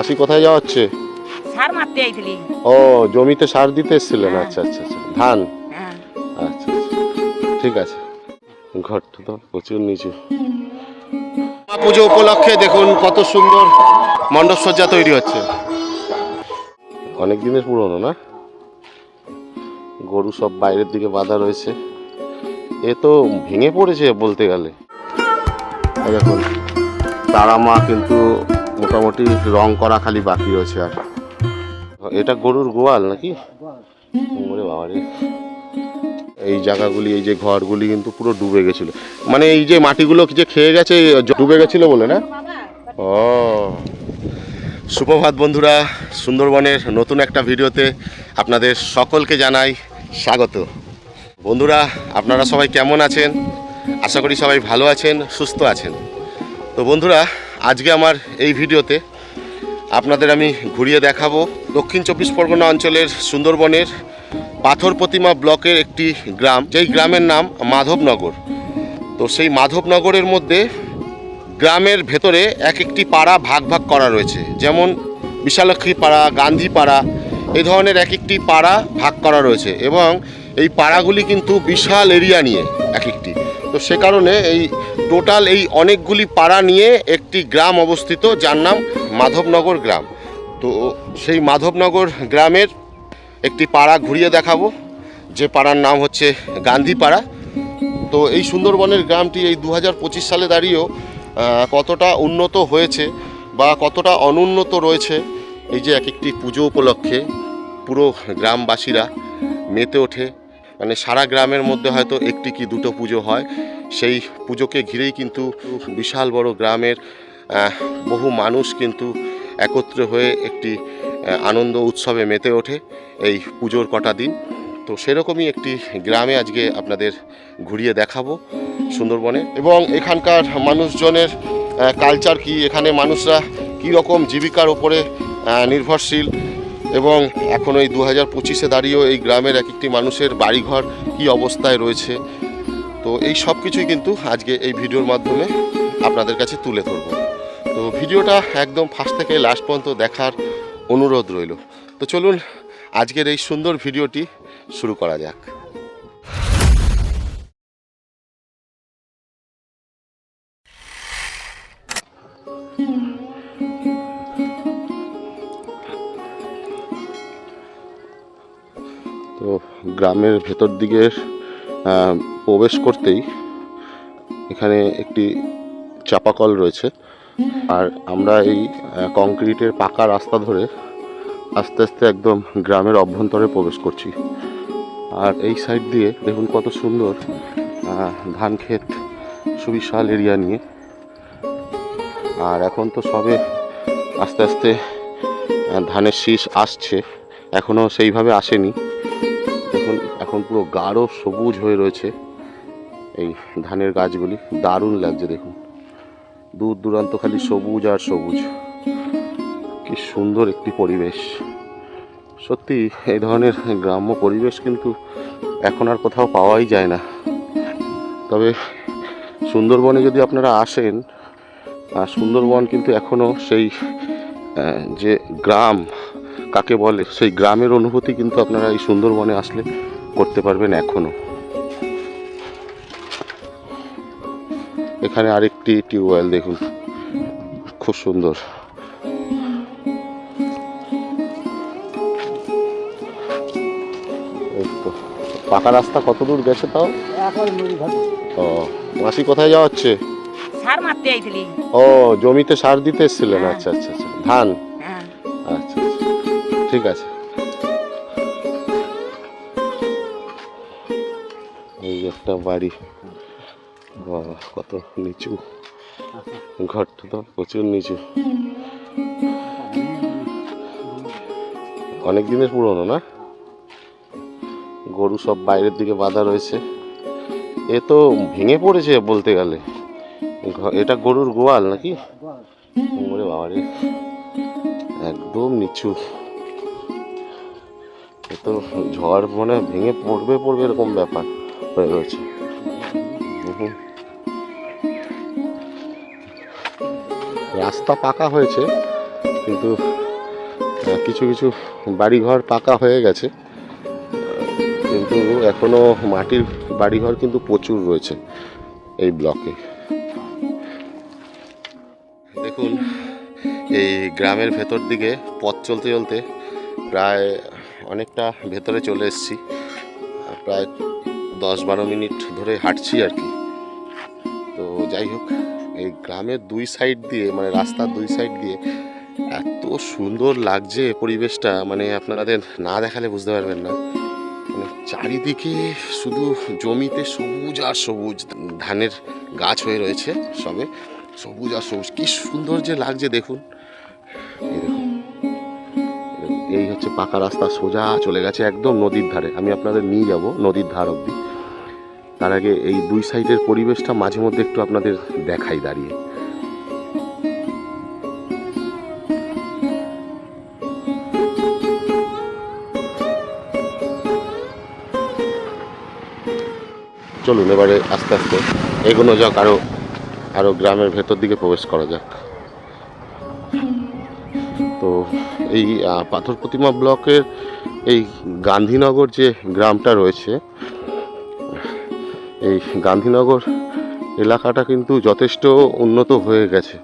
মাসি কোথায় যাওয়া হচ্ছে? সার মারতে আইছিলি ও জমিতে সার দিতে এসেছিলেন? হ্যাঁ। আচ্ছা আচ্ছা আচ্ছা। ধান? হ্যাঁ। আচ্ছা আচ্ছা। ঠিক আছে। ঘরটা তো প্রচুর নিচু। মা পুজো উপলক্ষে দেখুন কত সুন্দর মণ্ডপসজ্জা তৈরি হচ্ছে। অনেক দিনের পুরনো না? গরু সব বাইরের দিকে বাঁধা রয়েছে। এ তো ভেঙে পড়েছে বলতে গেলে। দেখুন তারা মা কিন্তু মোটামুটি রং করা খালি বাকি রয়েছে আর। এটা গরুর গোয়াল নাকি? এই জায়গাগুলি, এই যে ঘরগুলি কিন্তু পুরো ডুবে গেছিল। মানে এই যে মাটিগুলো যে খেয়ে গেছে, ডুবে গেছিল বলে না? ও। সুপ্রভাত বন্ধুরা, সুন্দরবনের নতুন একটা ভিডিওতে আপনাদের সকলকে জানাই স্বাগত। বন্ধুরা, আপনারা সবাই কেমন আছেন? আশা করি সবাই ভালো আছেন, সুস্থ আছেন। তো বন্ধুরা আজকে আমার এই ভিডিওতে আপনাদের আমি ঘুরিয়ে দেখাবো দক্ষিণ চব্বিশ পরগনা অঞ্চলের সুন্দরবনের পাথর প্রতিমা ব্লকের একটি গ্রাম, যেই গ্রামের নাম মাধবনগর। তো সেই মাধবনগরের মধ্যে গ্রামের ভেতরে এক একটি পাড়া ভাগ ভাগ করা রয়েছে। যেমন বিশালক্ষী পাড়া, গান্ধী পাড়া এই ধরনের এক একটি পাড়া ভাগ করা রয়েছে এবং এই পাড়াগুলি কিন্তু বিশাল এরিয়া নিয়ে এক একটি। তো সে কারণে এই টোটাল এই অনেকগুলি পাড়া নিয়ে একটি গ্রাম অবস্থিত, যার নাম মাধবনগর গ্রাম। তো সেই মাধবনগর গ্রামের একটি পাড়া ঘুরিয়ে দেখাবো, যে পাড়ার নাম হচ্ছে গান্ধী পাড়া। তো এই সুন্দরবনের গ্রামটি এই দু হাজার পঁচিশ সালে দাঁড়িয়েও কতটা উন্নত হয়েছে বা কতটা অনুন্নত রয়েছে, এই যে এক একটি পুজো উপলক্ষে পুরো গ্রামবাসীরা মেতে ওঠে। মানে সারা গ্রামের মধ্যে হয়তো একটি কি দুটো পুজো হয়। সেই পুজোকে ঘিরেই কিন্তু বিশাল বড় গ্রামের বহু মানুষ কিন্তু একত্র হয়ে একটি আনন্দ উৎসবে মেতে ওঠে এই পুজোর কটা দিন। তো সেরকমই একটি গ্রামে আজকে আপনাদের ঘুরিয়ে দেখাবো সুন্দরবনে। এবং এখানকার মানুষজনের কালচার কি? এখানে মানুষরা কী রকম জীবিকার ওপরে নির্ভরশীল? এবং এখন এই দু হাজার পঁচিশে দাঁড়িয়েও এই গ্রামের এক একটি মানুষের বাড়িঘর কি অবস্থায় রয়েছে। তো এই সব কিছুই কিন্তু আজকে এই ভিডিওর মাধ্যমে আপনাদের কাছে তুলে ধরব। তো ভিডিওটা একদম ফার্স্ট থেকে লাস্ট পর্যন্ত দেখার অনুরোধ রইল। তো চলুন আজকের এই সুন্দর ভিডিওটি শুরু করা যাক। গ্রামের ভেতর দিকে প্রবেশ করতেই এখানে একটি চাপাকল রয়েছে। আর আমরা এই কংক্রিটের পাকা রাস্তা ধরে আস্তে আস্তে একদম গ্রামের অভ্যন্তরে প্রবেশ করছি। আর এই সাইড দিয়ে দেখুন কত সুন্দর ধান ক্ষেত, সুবিশাল এরিয়া নিয়ে। আর এখন তো সবে আস্তে আস্তে ধানের শীষ আসছে। এখনও সেইভাবে আসেনি। এখন পুরো গাঢ় সবুজ হয়ে রয়েছে এই ধানের গাছগুলি। দারুণ লাগছে দেখুন। দূর দূরান্ত খালি সবুজ আর সবুজ। কি সুন্দর একটি পরিবেশ। সত্যি এই ধরনের গ্রাম্য পরিবেশ কিন্তু এখন আর কোথাও পাওয়াই যায় না। তবে সুন্দরবনে যদি আপনারা আসেন সুন্দরবন কিন্তু এখনও সেই যে গ্রাম, কাকে বলে, সেই গ্রামের অনুভূতি কিন্তু আপনারা এই সুন্দরবনে আসলে করতে পারবেন এখনও এখানে আরেকটি টিউবওয়েল দেখুন। খুব সুন্দর। পাকা রাস্তা কত দূর গেছে তাও? ও মাসি কোথায় যাওয়া হচ্ছে? সার মারতে আইছিলি। ও জমিতে সার দিতে এসেছিলেন? হ্যাঁ। আচ্ছা আচ্ছা আচ্ছা। ধান? হ্যাঁ। আচ্ছা আচ্ছা। ঠিক আছে। একটা বাড়ি। বাবা কত নিচু। ঘরটা তো প্রচুর নিচু। অনেক দিনের পুরনো না? গরু সব বাইরের দিকে বাঁধা রয়েছে। এ তো ভেঙে পড়েছে বলতে গেলে। এটা গরুর গোয়াল নাকি? বাবারে। একদম নিচু। এ তো ঝড় মনে ভেঙে পড়বে পড়বে এরকম ব্যাপার। হয়ে রয়েছে। রাস্তা পাকা হয়েছে, কিন্তু কিছু কিছু বাড়িঘর পাকা হয়ে গেছে। কিন্তু এখনও মাটির বাড়িঘর কিন্তু প্রচুর রয়েছে এই ব্লকে। দেখুন, এই গ্রামের ভেতর দিকে পথ চলতে চলতে প্রায় অনেকটা ভেতরে চলে এসেছি। প্রায় দশ বারো মিনিট ধরে হাঁটছি আর কি। তো যাই হোক, এই গ্রামের দুই সাইড দিয়ে মানে রাস্তার দুই সাইড দিয়ে এত সুন্দর লাগছে পরিবেশটা মানে আপনাদের না দেখালে বুঝতে পারবেন না। মানে চারিদিকে শুধু জমিতে সবুজ আর সবুজ, ধানের গাছ হয়ে রয়েছে সবে। সবুজ আর সবুজ, কী সুন্দর যে লাগছে দেখুন। এই হচ্ছে পাকা রাস্তা সোজা চলে গেছে একদম নদীর ধারে। আমি আপনাদের নিয়ে যাব নদীর ধার অবধি। তার আগে এই দুই সাইডের পরিবেশটা মাঝে মধ্যে একটু আপনাদের দেখাই দাঁড়িয়ে। চলুন এবারে আস্তে আস্তে এগোনো যাক আরও আরও গ্রামের ভেতর দিকে প্রবেশ করা যাক। তো এই পাথর প্রতিমা ব্লকের এই গান্ধীনগর যে গ্রামটা রয়েছে, এই গান্ধীনগর এলাকাটা কিন্তু যথেষ্ট উন্নত হয়ে গেছে।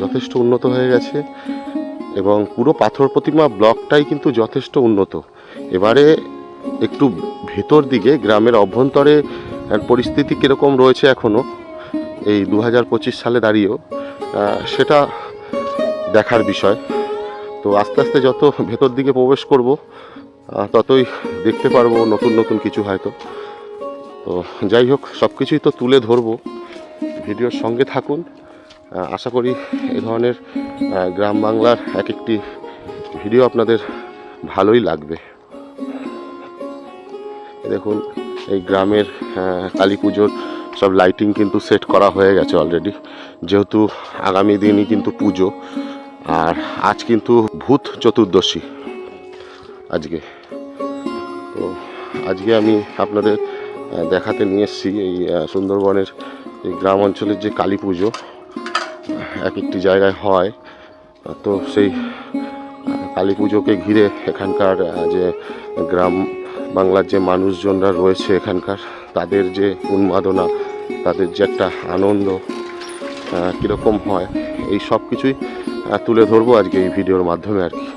যথেষ্ট উন্নত হয়ে গেছে এবং পুরো পাথর প্রতিমা ব্লকটাই কিন্তু যথেষ্ট উন্নত। এবারে একটু ভেতর দিকে গ্রামের অভ্যন্তরে পরিস্থিতি কীরকম রয়েছে এখনও এই দু হাজার পঁচিশ সালে দাঁড়িয়েও সেটা দেখার বিষয়। তো আস্তে আস্তে যত ভেতর দিকে প্রবেশ করব ততই দেখতে পারব নতুন নতুন কিছু হয়তো। তো যাই হোক সব কিছুই তো তুলে ধরবো। ভিডিওর সঙ্গে থাকুন। আশা করি এ ধরনের গ্রাম বাংলার এক একটি ভিডিও আপনাদের ভালোই লাগবে। দেখুন, এই গ্রামের কালী পুজোর সব লাইটিং কিন্তু সেট করা হয়ে গেছে অলরেডি যেহেতু আগামী দিনই কিন্তু পুজো আর আজ কিন্তু ভূত চতুর্দশী আজকে। তো আজকে আমি আপনাদের দেখাতে নিয়ে এসেছি এই সুন্দরবনের এই গ্রাম অঞ্চলের যে কালী পুজো, এক একটি জায়গায় হয়। তো সেই কালী পুজোকে ঘিরে এখানকার যে গ্রাম বাংলার যে মানুষজনরা রয়েছে এখানকার, তাদের যে উন্মাদনা, তাদের যে একটা আনন্দ কীরকম হয়, এই সব কিছুই তুলে ধরবো আজকে এই ভিডিওর মাধ্যমে আর কি।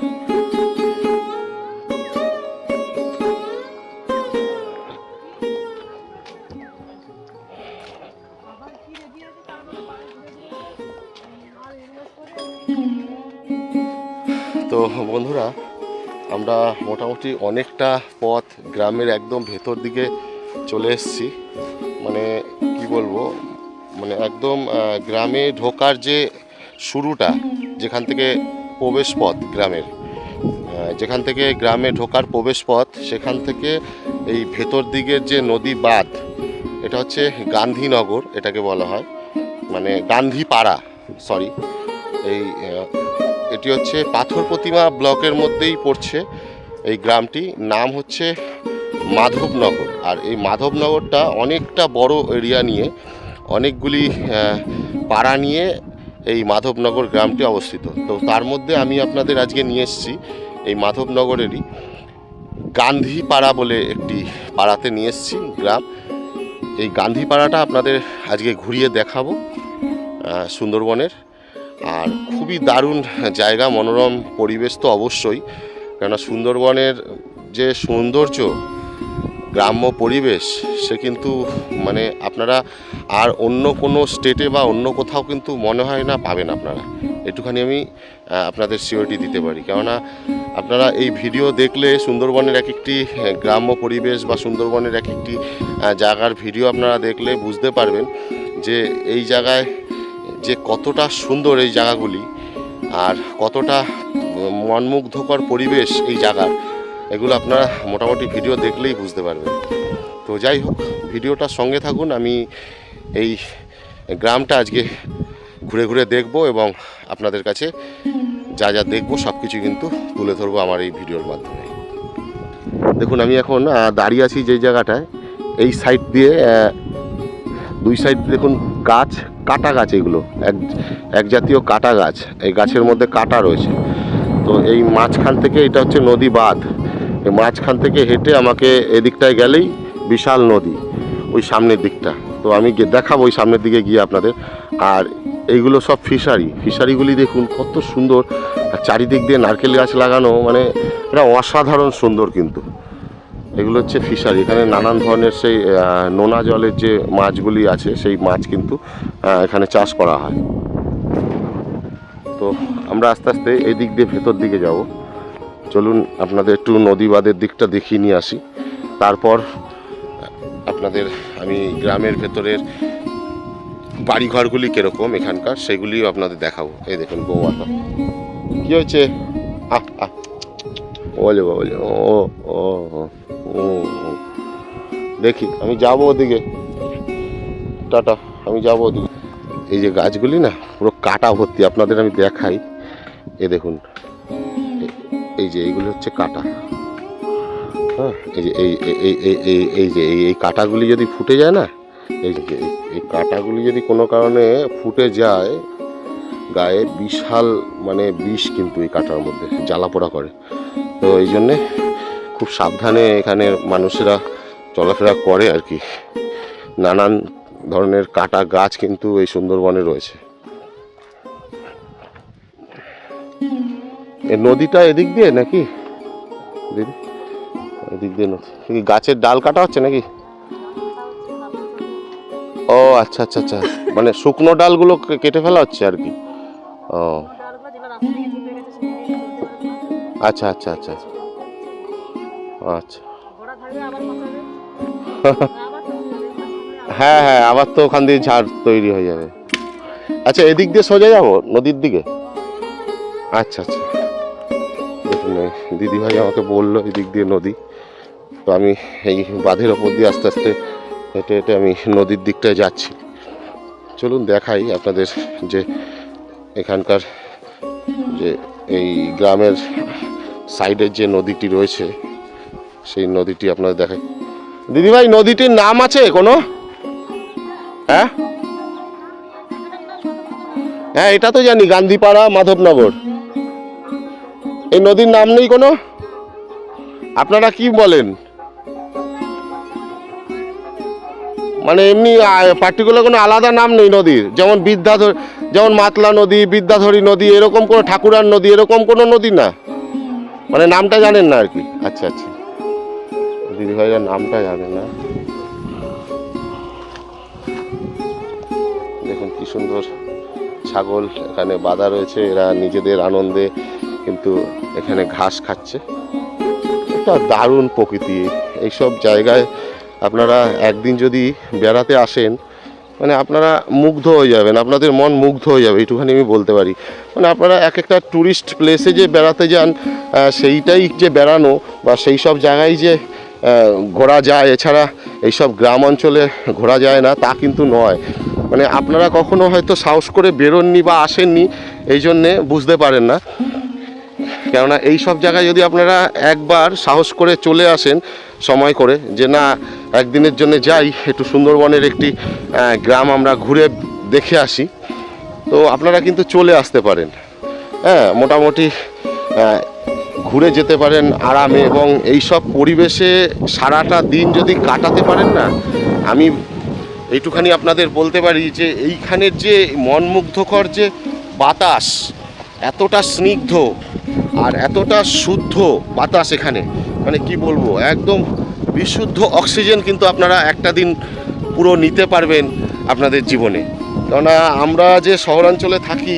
তো বন্ধুরা, আমরা মোটামুটি অনেকটা পথ গ্রামের একদম ভেতর দিকে চলে এসেছি। মানে কি বলব মানে একদম গ্রামে ঢোকার যে শুরুটা যেখান থেকে প্রবেশ পথ গ্রামের যেখান থেকে গ্রামে ঢোকার প্রবেশ পথ সেখান থেকে এই ভেতর দিকের যে নদী বাঁধ, এটা হচ্ছে গান্ধীনগর এটাকে বলা হয় মানে গান্ধীপাড়া সরি এই এটি হচ্ছে পাথর প্রতিমা ব্লকের মধ্যেই পড়ছে এই গ্রামটি, নাম হচ্ছে মাধবনগর। আর এই মাধবনগরটা অনেকটা বড় এরিয়া নিয়ে, অনেকগুলি পাড়া নিয়ে এই মাধবনগর গ্রামটি অবস্থিত। তো তার মধ্যে আমি আপনাদের আজকে নিয়ে এসেছি এই মাধবনগরেরই গান্ধী পাড়া বলে একটি পাড়াতে নিয়ে এসেছি গ্রাম। এই গান্ধী পাড়াটা আপনাদের আজকে ঘুরিয়ে দেখাবো সুন্দরবনের। আর খুবই দারুণ জায়গা, মনোরম পরিবেশ তো অবশ্যই। কেননা সুন্দরবনের যে সৌন্দর্য গ্রাম্য পরিবেশ, সে কিন্তু মানে আপনারা আর অন্য কোনো স্টেটে বা অন্য কোথাও কিন্তু মনে হয় না পাবেন আপনারা। একটুখানি আমি আপনাদের সিওরিটি দিতে পারি। কেননা আপনারা এই ভিডিও দেখলে সুন্দরবনের এক একটি গ্রাম্য পরিবেশ বা সুন্দরবনের এক একটি জায়গার ভিডিও আপনারা দেখলে বুঝতে পারবেন যে এই জায়গায় যে কতটা সুন্দর এই জায়গাগুলি আর কতটা মনমুগ্ধকর পরিবেশ এই জায়গার। এগুলো আপনারা মোটামুটি ভিডিও দেখলেই বুঝতে পারবেন। তো যাই হোক ভিডিওটার সঙ্গে থাকুন, আমি এই গ্রামটা আজকে ঘুরে ঘুরে দেখব এবং আপনাদের কাছে যা যা দেখব সব কিছু কিন্তু তুলে ধরবো আমার এই ভিডিওর মাধ্যমে। দেখুন, আমি এখন দাঁড়িয়ে আছি যেই জায়গাটায়, এই সাইড দিয়ে দুই সাইড দেখুন, গাছ, কাটা গাছ এগুলো, এক এক জাতীয় কাটা গাছ, এই গাছের মধ্যে কাটা রয়েছে। তো এই মাঝখান থেকে এটা হচ্ছে নদী বাঁধ। মাঝখান থেকে হেঁটে আমাকে এদিকটায় গেলেই বিশাল নদী, ওই সামনের দিকটা। তো আমি দেখাবো ওই সামনের দিকে গিয়ে আপনাদের। আর এইগুলো সব ফিশারি। ফিশারিগুলি দেখুন, কত সুন্দর। আর চারিদিক দিয়ে নারকেল গাছ লাগানো মানে এটা অসাধারণ সুন্দর কিন্তু। এগুলো হচ্ছে ফিশারি। এখানে নানান ধরনের সেই নোনা জলের যে মাছগুলি আছে, সেই মাছ কিন্তু এখানে চাষ করা হয়। তো আমরা আস্তে আস্তে এই দিক দিয়ে ভেতর দিকে যাব। চলুন আপনাদের একটু নদী বাঁধের দিকটা দেখিয়ে নিয়ে আসি। তারপর আপনাদের আমি গ্রামের ভেতরের বাড়িঘরগুলি কীরকম এখানকার সেগুলিও আপনাদের দেখাবো। এই দেখুন বৌমাতা কী হয়েছে? আহ আহ। বলে বলে ও ও ও। দেখি, আমি যাব ওদিকে। টাটা, আমি যাব ওদিকে। এই যে গাছগুলি না, পুরো কাটা ভর্তি, আপনাদের আমি দেখাই। এ দেখুন এই যে এইগুলো হচ্ছে কাটা। হ্যাঁ এই যে এই, এই- এই এই যে এই কাটাগুলি যদি ফুটে যায় না, এই যে এই কাটাগুলি যদি কোনো কারণে ফুটে যায়, গায়ে বিশাল মানে বিষ কিন্তু এই কাটার মধ্যে জ্বালা পোড়া করে। তো এই জন্যে খুব সাবধানে এখানে মানুষেরা চলাফেরা করে আর কি। নানান ধরনের কাটা গাছ কিন্তু এই সুন্দরবনে রয়েছে। নদীটা এদিক দিয়ে নাকি? দিদি, এদিক দিয়ে নদী। গাছের ডাল কাটা হচ্ছে নাকি? ও আচ্ছা আচ্ছা আচ্ছা। মানে শুকনো ডালগুলো কেটে ফেলা হচ্ছে আর কি। ও। আচ্ছা আচ্ছা আচ্ছা। আচ্ছা। হ্যাঁ হ্যাঁ আবার তো ওখান দিয়ে ঝাড় তৈরি হয়ে যাবে। আচ্ছা এদিক দিয়ে সোজা যাব নদীর দিকে? আচ্ছা আচ্ছা। দিদিভাই আমাকে বলল এদিক দিয়ে নদী। তো আমি এই বাঁধের ওপর দিয়ে আস্তে আস্তে হেঁটে হেঁটে আমি নদীর দিকটায় যাচ্ছি। চলুন দেখাই আপনাদের যে এখানকার যে এই গ্রামের সাইডের যে নদীটি রয়েছে, সেই নদীটি আপনাদের দেখাই। দিদিভাই, নদীটির নাম আছে কোনো? হ্যাঁ? হ্যাঁ এটা তো জানি, গান্ধীপাড়া, মাধবনগর। এই নদীর নাম নেই কোনো? আপনারা কি বলেন? মানে এমনি পার্টিকুলার কোনো আলাদা নাম নেই নদীর? যেমন বিদ্যাধর, যেমন মাতলা নদী, বিদ্যাধরী নদী, এরকম কোনো ঠাকুরার নদী, এরকম কোনো নদী না? মানে নামটা জানেন না আর কি? আচ্ছা আচ্ছা। নামটা জানেন না। দেখুন কি সুন্দর ছাগল এখানে বাঁধা রয়েছে। এরা নিজেদের আনন্দে কিন্তু এখানে ঘাস খাচ্ছে। এটা দারুণ প্রকৃতি। এইসব জায়গায় আপনারা একদিন যদি বেড়াতে আসেন মানে আপনারা মুগ্ধ হয়ে যাবেন, আপনাদের মন মুগ্ধ হয়ে যাবে, এইটুখানি আমি বলতে পারি। মানে আপনারা এক একটা ট্যুরিস্ট প্লেসে যে বেড়াতে যান সেইটাই যে বেড়ানো বা সেই সব জায়গায় যে ঘোরা যায়, এছাড়া এইসব গ্রাম অঞ্চলে ঘোরা যায় না, তা কিন্তু নয়। মানে আপনারা কখনো হয়তো সাহস করে বেরোননি বা আসেননি, এই জন্যে বুঝতে পারেন না। কেননা এই সব জায়গায় যদি আপনারা একবার সাহস করে চলে আসেন সময় করে যে না, একদিনের জন্য যাই, একটু সুন্দরবনের একটি গ্রাম আমরা ঘুরে দেখে আসি, তো আপনারা কিন্তু চলে আসতে পারেন। হ্যাঁ মোটামুটি ঘুরে যেতে পারেন আরামে এবং এই সব পরিবেশে সারাটা দিন যদি কাটাতে পারেন না, আমি এইটুখানি আপনাদের বলতে পারি যে এইখানের যে মনমুগ্ধকর যে বাতাস, এতটা স্নিগ্ধ আর এতটা শুদ্ধ বাতাস এখানে। মানে কি বলব, একদম বিশুদ্ধ অক্সিজেন কিন্তু আপনারা একটা দিন পুরো নিতে পারবেন আপনাদের জীবনে। কেননা আমরা যে শহরাঞ্চলে থাকি,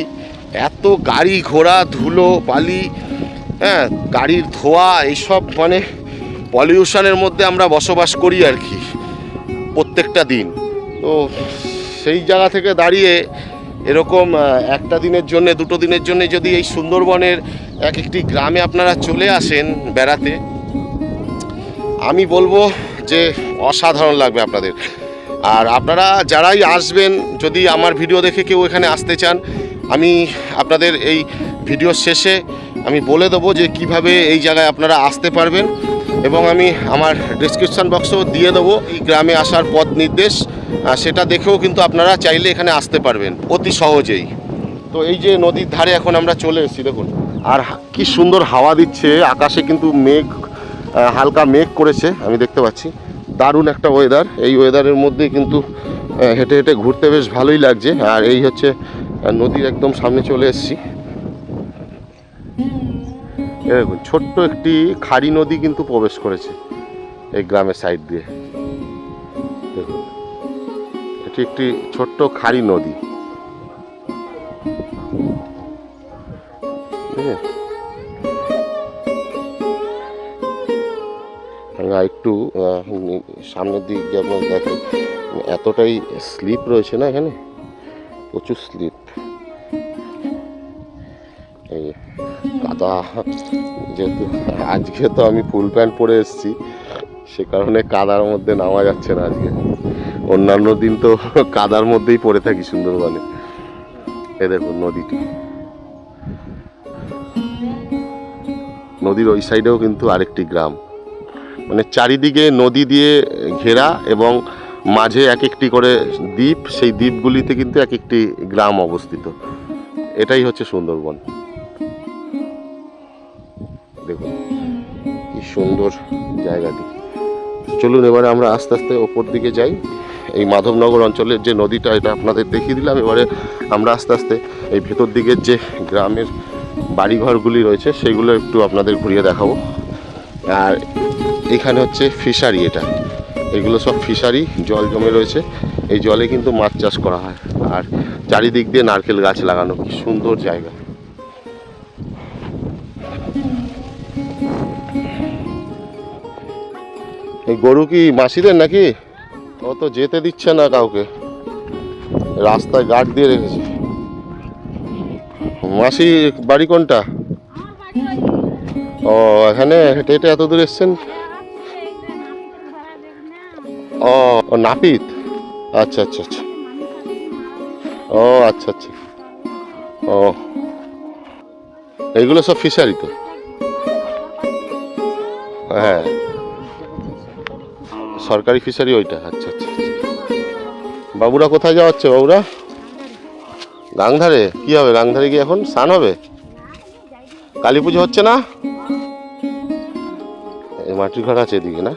এত গাড়ি ঘোড়া, ধুলো, বালি হ্যাঁ গাড়ির ধোয়া, এইসব মানে পলিউশনের মধ্যে আমরা বসবাস করি আর কি প্রত্যেকটা দিন। তো সেই জায়গা থেকে দাঁড়িয়ে এরকম একটা দিনের জন্য, দুটো দিনের জন্য যদি এই সুন্দরবনের এক একটি গ্রামে আপনারা চলে আসেন বেড়াতে, আমি বলব যে অসাধারণ লাগবে আপনাদের। আর আপনারা যারাই আসবেন, যদি আমার ভিডিও দেখে কেউ এখানে আসতে চান, আমি আপনাদের এই ভিডিও শেষে আমি বলে দেবো যে কীভাবে এই জায়গায় আপনারা আসতে পারবেন। এবং আমি আমার ডিসক্রিপশান বক্সেও দিয়ে দেবো। এই গ্রামে আসার পথ নির্দেশ সেটা দেখেও কিন্তু আপনারা চাইলে এখানে আসতে পারবেন অতি সহজেই। তো এই যে নদীর ধারে এখন আমরা চলে এসেছি, দেখুন। আর কি সুন্দর হাওয়া দিচ্ছে, আকাশে কিন্তু মেঘ হালকা মেঘ করেছে, আমি দেখতে পাচ্ছি। দারুণ একটা ওয়েদার এই ওয়েদারের মধ্যে কিন্তু হেঁটে হেঁটে ঘুরতে বেশ ভালোই লাগছে। আর এই হচ্ছে নদীর একদম সামনে চলে এসেছি। দেখুন, ছোট্ট একটি খাড়ি নদী কিন্তু প্রবেশ করেছে এই গ্রামের সাইড দিয়ে। দেখুন, এটি একটি ছোট্ট খাড়ি নদী? একটু সামনের দিক দিয়ে আপনার দেখেন, এতটাই স্লিপ রয়েছে না এখানে? প্রচুর স্লিপ কাদা যেহেতু আজকে তো আমি ফুল প্যান্ট পরে এসেছি, সে কারণে কাদার মধ্যে নামা যাচ্ছে না আজকে। অন্যান্য দিন তো কাদার মধ্যেই পড়ে থাকি সুন্দরবনে। এ দেখুন নদীটি। নদীর ওই সাইডেও কিন্তু আরেকটি গ্রাম। মানে চারিদিকে নদী দিয়ে ঘেরা এবং মাঝে এক একটি করে দ্বীপ, সেই দ্বীপগুলিতে কিন্তু এক একটি গ্রাম অবস্থিত। এটাই হচ্ছে সুন্দরবন। দেখুন, কি সুন্দর জায়গাটি। চলুন, এবারে আমরা আস্তে আস্তে ওপর দিকে যাই। এই মাধবনগর অঞ্চলের যে নদীটা, এটা আপনাদের দেখিয়ে দিলাম। এবারে আমরা আস্তে আস্তে এই ভেতর দিকের যে গ্রামের বাড়িঘরগুলি রয়েছে, সেগুলো একটু আপনাদের ঘুরিয়ে দেখাবো। আর এখানে হচ্ছে ফিশারি এটা। এগুলো সব ফিশারি, জল জমে রয়েছে। এই জলে কিন্তু মাছ চাষ করা হয়। আর চারিদিক দিয়ে নারকেল গাছ লাগানো, কি সুন্দর জায়গা। এই গরু কি মাসিদের নাকি? ও তো যেতে দিচ্ছে না কাউকে। রাস্তায় গার্ড দিয়ে রেখেছে। মাসি, বাড়ি কোনটা? ও, এখানে হেঁটে হেঁটে এত দূর এসছেন? ও ও নাপিত? আচ্ছা আচ্ছা আচ্ছা। ও আচ্ছা আচ্ছা। ও। এইগুলো সব ফিশারি তো? হ্যাঁ। সরকারি ফিশারি ওইটা আচ্ছা আচ্ছা আচ্ছা। বাবুরা কোথায় যাওয়া হচ্ছে বাবুরা? গাংধারে? কি হবে, গাংধারে কি এখন স্নান হবে? কালী পুজো হচ্ছে না? মাটির ঘর আছে এদিকে না?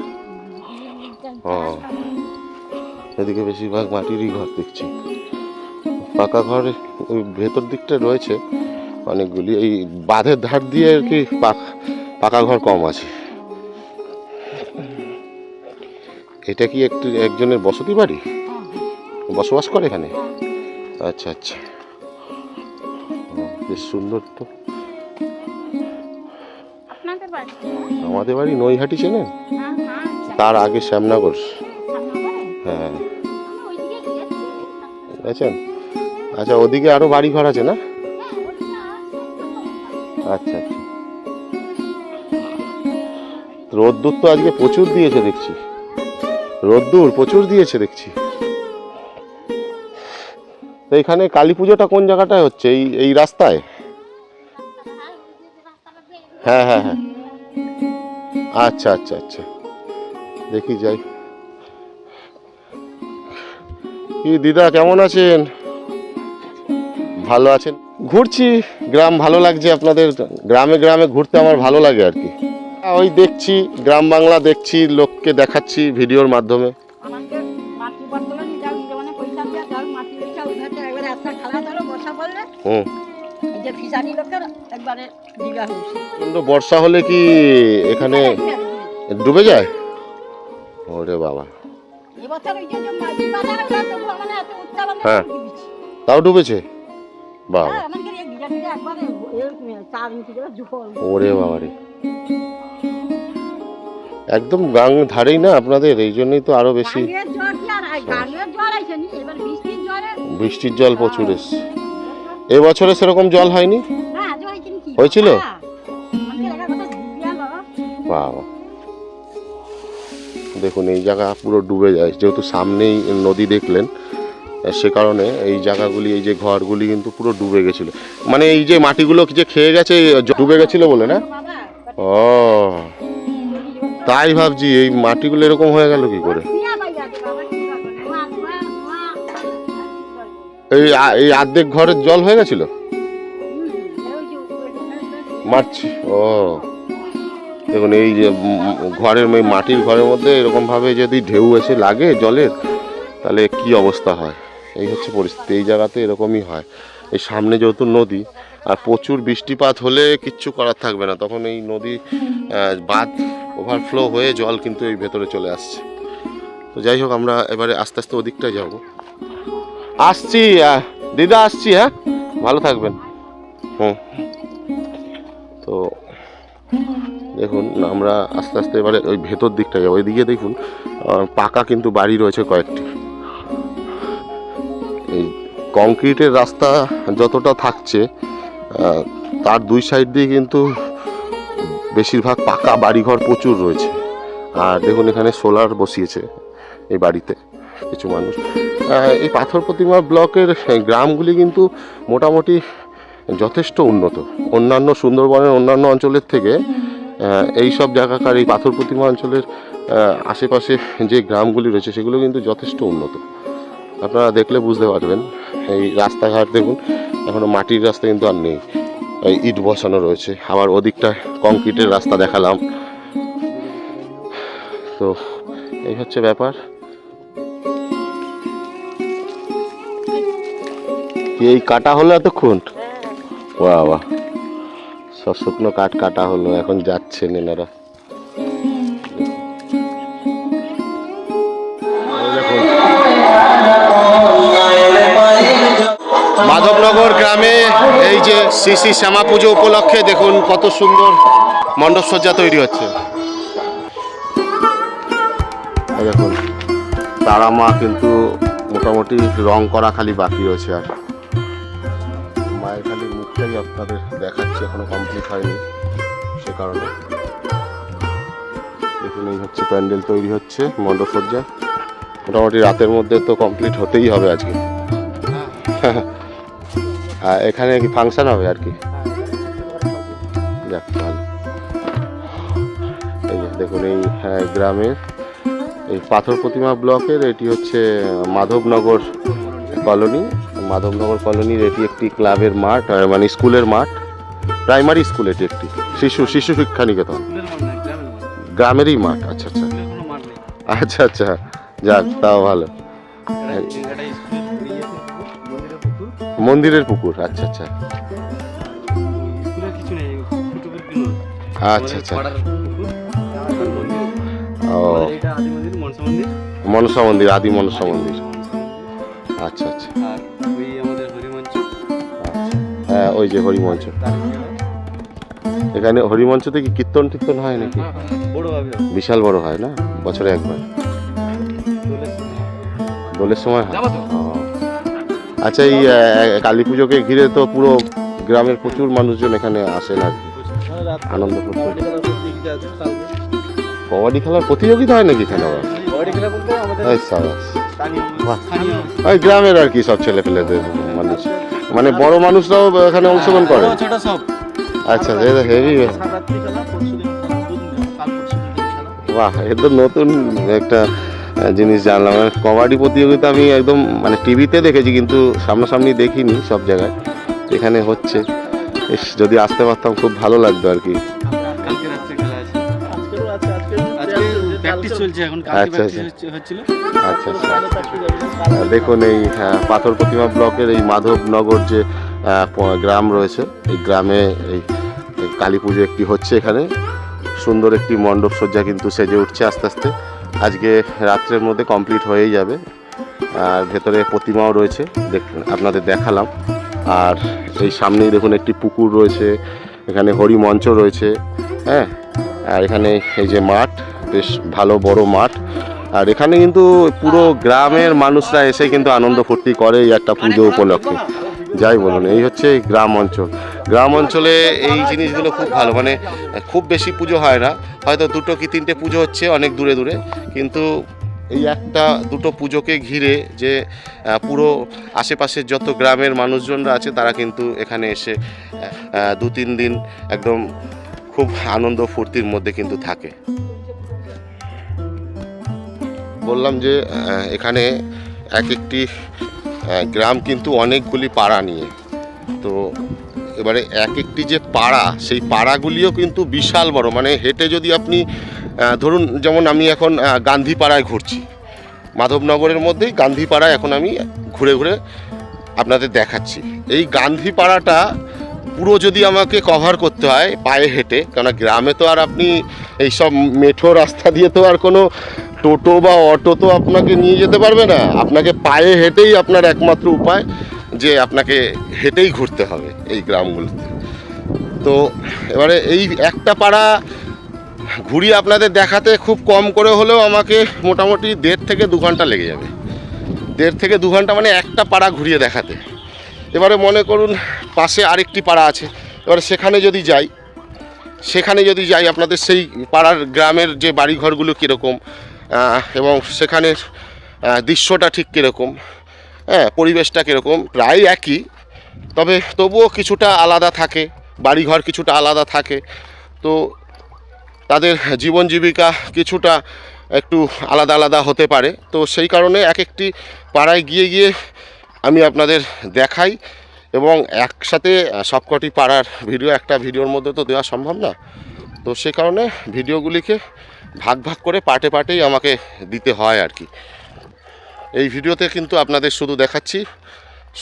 ও, এদিকে বেশিরভাগ মাটিরই ঘর দেখছি। পাকা ঘর ওই ভেতর দিকটা রয়েছে, অনেকগুলি। এই বাঁধের ধার দিয়ে আর কি পাকা ঘর কম আছে। এটা কি একটু একজনের বসতি বাড়ি? বসবাস করে এখানে? আচ্ছা আচ্ছা। বেশ সুন্দর তো। আমাদের বাড়ি নৈহাটি চেনেন? তার আগে শ্যামনগর। হ্যাঁ। আমি বুঝেছেন আচ্ছা ওদিকে আরও বাড়ি ঘর আছে না। আচ্ছা আচ্ছা। রোদ্দুর তো আজকে প্রচুর দিয়েছে দেখছি। রোদ্দুর প্রচুর দিয়েছে দেখছি। তো এখানে কালী পুজোটা কোন জায়গাটায় হচ্ছে? এই এই রাস্তায়? হ্যাঁ হ্যাঁ হ্যাঁ। আচ্ছা আচ্ছা আচ্ছা। দেখি যাই। কি দিদা, কেমন আছেন? ভালো আছেন? ঘুরছি। গ্রাম ভালো লাগছে আপনাদের। গ্রামে গ্রামে ঘুরতে আমার ভালো লাগে আর কি। ওই দেখছি গ্রাম বাংলা দেখছি লোককে দেখাচ্ছি ভিডিওর মাধ্যমে। হুম। বর্ষা হলে কি এখানে ডুবে যায়? ওরে বাবা। মানে হ্যাঁ। তাও ডুবেছে? বাবা। হ্যাঁ ওরে বাবা রে। একদম গাং ধারেই না আপনাদের এই জন্যই তো আরও বেশি বৃষ্টির জল প্রচুর এসছে। এবছরে সেরকম জল হয়নি? হ্যাঁ হয়েছিল? হ্যাঁ। বাবা। দেখুন এই জায়গা পুরো ডুবে যায়। যেহেতু সামনেই নদী দেখলেন সে কারণে এই জায়গাগুলি এই যে ঘরগুলি কিন্তু পুরো ডুবে গেছিল। মানে এই যে মাটিগুলো যে খেয়ে গেছে ডুবে গেছিল বলে না? ও। তাই ভাবছি এই মাটিগুলো এরকম হয়ে গেল কি করে? এই এই অর্ধেক ঘরের জল হয়ে গেছিল? মারছি, ও। দেখুন, এই যে ঘরের মাটির ঘরের মধ্যে এরকমভাবে যদি ঢেউ এসে লাগে জলের, তাহলে কি অবস্থা হয়? এই হচ্ছে পরিস্থিতি, এই জায়গাতে এরকমই হয়। এই সামনে যেহেতু নদী, আর প্রচুর বৃষ্টিপাত হলে কিচ্ছু করার থাকবে না। তখন এই নদী বাঁধ ওভারফ্লো হয়ে জল কিন্তু এই ভেতরে চলে আসছে। তো যাই হোক, আমরা এবারে আস্তে আস্তে ওদিকটায় যাব। আসছি দিদা আসছি হ্যাঁ? ভালো থাকবেন। হুম। তো দেখুন, আমরা আস্তে আস্তে এবারে ওই ভেতর দিকটা যাব। ওইদিকে দেখুন পাকা কিন্তু বাড়ি রয়েছে কয়েকটি। এই কংক্রিটের রাস্তা যতটা থাকছে তার দুই সাইড দিয়ে কিন্তু বেশিরভাগ পাকা বাড়িঘর প্রচুর রয়েছে। আর দেখুন, এখানে সোলার বসিয়েছে এই বাড়িতে কিছু মানুষ। এই পাথর প্রতিমা ব্লকের গ্রামগুলি কিন্তু মোটামুটি যথেষ্ট উন্নত। অন্যান্য সুন্দরবনের অন্যান্য অঞ্চলের থেকে এই সব জায়গাকার এই পাথর প্রতিমা অঞ্চলের আশেপাশে যে গ্রামগুলি রয়েছে, সেগুলো কিন্তু যথেষ্ট উন্নত। আপনারা দেখলে বুঝতে পারবেন, এই রাস্তাঘাট দেখুন, এখনও মাটির রাস্তা কিন্তু আর নেই। এই ইট বসানো রয়েছে। আবার ওদিকটা কংক্রিটের রাস্তা দেখালাম। তো এই হচ্ছে ব্যাপার। এই কাটা হলো এতক্ষণ? বাহ বাহ। সব শুকনো কাঠ কাটা হলো এখন যাচ্ছে এনারা মাধবনগর গ্রামে এই যে শ্রী শ্রী শ্যামা পুজো উপলক্ষে দেখুন কত সুন্দর মণ্ডপসজ্জা তৈরি হচ্ছে। দেখুন, তারা মা কিন্তু মোটামুটি রং করা খালি বাকি রয়েছে আর। মায়ের খালি মুখটাই আপনাদের দেখাচ্ছি, এখনও কমপ্লিট হয়নি সে কারণে। দেখুন, এই হচ্ছে প্যান্ডেল তৈরি হচ্ছে, মণ্ডপসজ্জা। মোটামুটি রাতের মধ্যে তো কমপ্লিট হতেই হবে আজকে। আর এখানে কি ফাংশন হবে আর কি? যাক ভালো। এই দেখুন এই হ্যাঁ, গ্রামের এই পাথর প্রতিমা ব্লকের এটি হচ্ছে মাধবনগর কলোনি। মাধবনগর কলোনির এটি একটি ক্লাবের মাঠ মানে স্কুলের মাঠ। প্রাইমারি স্কুল এটি একটি। শিশু শিশু শিক্ষা নিকেতন। গ্রামেরই মাঠ আচ্ছা আচ্ছা। আচ্ছা আচ্ছা। যাক তাও ভালো। মন্দিরের পুকুর আচ্ছা আচ্ছা। আচ্ছা আচ্ছা। ও। মনসা মন্দির আদি মনসা মন্দির। আচ্ছা আচ্ছা। হ্যাঁ ওই যে হরিমঞ্চ। এখানে হরিমঞ্চতে কি কীর্তন টীর্তন হয় নাকি? বিশাল বড় হয় না? বছরে একবার। দোলের সময় হয়। আচ্ছা এই কালী পুজোকে ঘিরে তো পুরো গ্রামের প্রচুর মানুষজন এখানে আসেন আর কি। আনন্দ কবাডি খেলার প্রতিযোগিতা হয় নাকি এখানে আবার? বাহ। ওই গ্রামের আর কি সব ছেলে পেলেদের মানুষ। মানে বড় মানুষরাও এখানে অংশগ্রহণ করে আচ্ছা হেভি বাহ এ তো নতুন একটা জিনিস জানলাম। মানে কবাডি প্রতিযোগিতা আমি একদম মানে টিভিতে দেখেছি কিন্তু সামনাসামনি দেখিনি সব জায়গায় এখানে হচ্ছে। যদি আসতে পারতাম খুব ভালো লাগতো আর কি। কালকে রাত্রে খেলা আছে। আজকে প্র্যাকটিস চলছে এখন কালকে আচ্ছা, আচ্ছা। আচ্ছা দেখুন এই আহ, পাথর প্রতিমা ব্লকের এই মাধবনগর যে গ্রাম রয়েছে এই গ্রামে এই এই কালী পুজো একটি হচ্ছে এখানে। সুন্দর একটি মণ্ডপ সজ্জা কিন্তু সেজে উঠছে আস্তে আস্তে। আজকে রাত্রের মধ্যে কমপ্লিট হয়েই যাবে। আর ভেতরে প্রতিমাও রয়েছে আপনাদের দেখালাম। আর এই সামনেই দেখুন একটি পুকুর রয়েছে, এখানে হরি মঞ্চ রয়েছে হ্যাঁ? আর এখানে এই যে মাঠ, বেশ ভালো বড় মাঠ। আর এখানে কিন্তু পুরো গ্রামের মানুষরা এসে কিন্তু আনন্দ ফুর্তি করে এই একটা পুজো উপলক্ষে। যাই বলুন, এই হচ্ছে এই গ্রাম অঞ্চল। গ্রাম অঞ্চলে এই জিনিসগুলো খুব ভালো মানে খুব বেশি পুজো হয় না। হয়তো দুটো কি তিনটে পুজো হচ্ছে অনেক দূরে দূরে, কিন্তু এই একটা দুটো পুজোকে ঘিরে যে পুরো আশেপাশের যত গ্রামের মানুষজনরা আছে, তারা কিন্তু এখানে এসে দু তিন দিন একদম খুব আনন্দ ফুর্তির মধ্যে কিন্তু থাকে। বললাম যে এখানে এক একটি গ্রাম কিন্তু অনেকগুলি পাড়া নিয়ে। তো এবারে এক একটি যে পাড়া, সেই পাড়াগুলিও কিন্তু বিশাল বড়। মানে হেঁটে যদি আপনি ধরুন যেমন আমি এখন গান্ধী পাড়ায় ঘুরছি। মাধবনগরের মধ্যেই গান্ধী পাড়ায় এখন আমি ঘুরে ঘুরে আপনাদের দেখাচ্ছি। এই গান্ধী পাড়াটা পুরো যদি আমাকে কভার করতে হয়, পায়ে হেঁটে, কেননা গ্রামে তো আর আপনি এইসব মেঠো রাস্তা দিয়ে তো আর কোনো টোটো বা অটো তো আপনাকে নিয়ে যেতে পারবে না। আপনাকে পায়ে হেঁটেই আপনার একমাত্র উপায় যে আপনাকে হেঁটেই ঘুরতে হবে এই গ্রামগুলোতে। তো এবারে এই একটা পাড়া ঘুরিয়ে আপনাদের দেখাতে খুব কম করে হলেও আমাকে মোটামুটি দেড় থেকে দু ঘণ্টা লেগে যাবে। দেড় থেকে দু ঘণ্টা মানে একটা পাড়া ঘুরিয়ে দেখাতে। এবারে মনে করুন পাশে আরেকটি পাড়া আছে। এবারে সেখানে যদি যাই, সেখানে যদি যাই, আপনাদের সেই পাড়ার গ্রামের যে বাড়িঘরগুলো কীরকম এবং সেখানের দৃশ্যটা ঠিক কীরকম হ্যাঁ পরিবেশটা কীরকম, প্রায় একই, তবে তবুও কিছুটা আলাদা থাকে, বাড়িঘর কিছুটা আলাদা থাকে। তো তাদের জীবন জীবিকা কিছুটা একটু আলাদা আলাদা হতে পারে। তো সেই কারণে এক একটি পাড়ায় গিয়ে গিয়ে আমি আপনাদের দেখাই এবং একসাথে সবকটি পাড়ার ভিডিও, একটা ভিডিওর মধ্যে তো দেওয়া সম্ভব না। তো সে কারণে ভিডিওগুলিকে ভাগ ভাগ করে পার্টে পার্টেই আমাকে দিতে হয় আর কি। এই ভিডিওতে কিন্তু আপনাদের শুধু দেখাচ্ছি,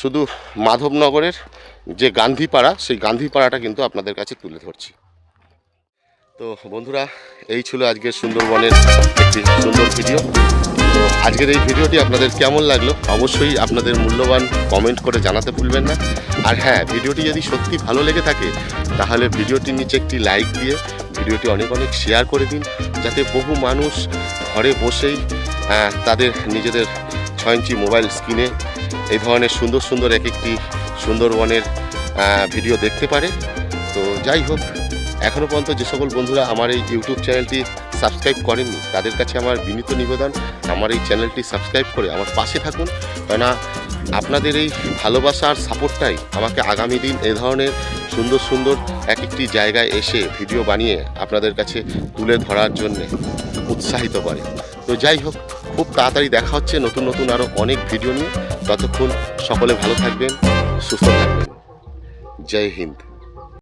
শুধু মাধবনগরের যে গান্ধীপাড়া, সেই গান্ধীপাড়াটা কিন্তু আপনাদের কাছে তুলে ধরছি। তো বন্ধুরা, এই ছিল আজকের সুন্দরবনের একটি সুন্দর ভিডিও। তো আজকের এই ভিডিওটি আপনাদের কেমন লাগল? অবশ্যই আপনাদের মূল্যবান কমেন্ট করে জানাতে ভুলবেন না। আর হ্যাঁ ভিডিওটি যদি সত্যি ভালো লেগে থাকে, তাহলে ভিডিওটির নিচে একটি লাইক দিয়ে ভিডিওটি অনেক অনেক শেয়ার করে দিন, যাতে বহু মানুষ ঘরে বসেই তাদের নিজেদের ছয় ইঞ্চি মোবাইল স্ক্রিনে এই ধরনের সুন্দর সুন্দর এক একটি সুন্দরবনের ভিডিও দেখতে পারে। তো যাই হোক এখনও পর্যন্ত যে সকল বন্ধুরা আমার এই ইউটিউব চ্যানেলটি সাবস্ক্রাইব করেননি, তাদের কাছে আমার বিনীত নিবেদন, আমার এই চ্যানেলটি সাবস্ক্রাইব করে আমার পাশে থাকুন। কেননা আপনাদের এই ভালোবাসা আর সাপোর্টটাই আমাকে আগামী দিন এ ধরনের সুন্দর সুন্দর এক একটি জায়গায় এসে ভিডিও বানিয়ে আপনাদের কাছে তুলে ধরার জন্যে উৎসাহিত করে। তো যাই হোক, খুব তাড়াতাড়ি দেখা হচ্ছে নতুন নতুন আরও অনেক ভিডিও নিয়ে। ততক্ষণ সকলে ভালো থাকবেন, সুস্থ থাকবেন। জয় হিন্দ।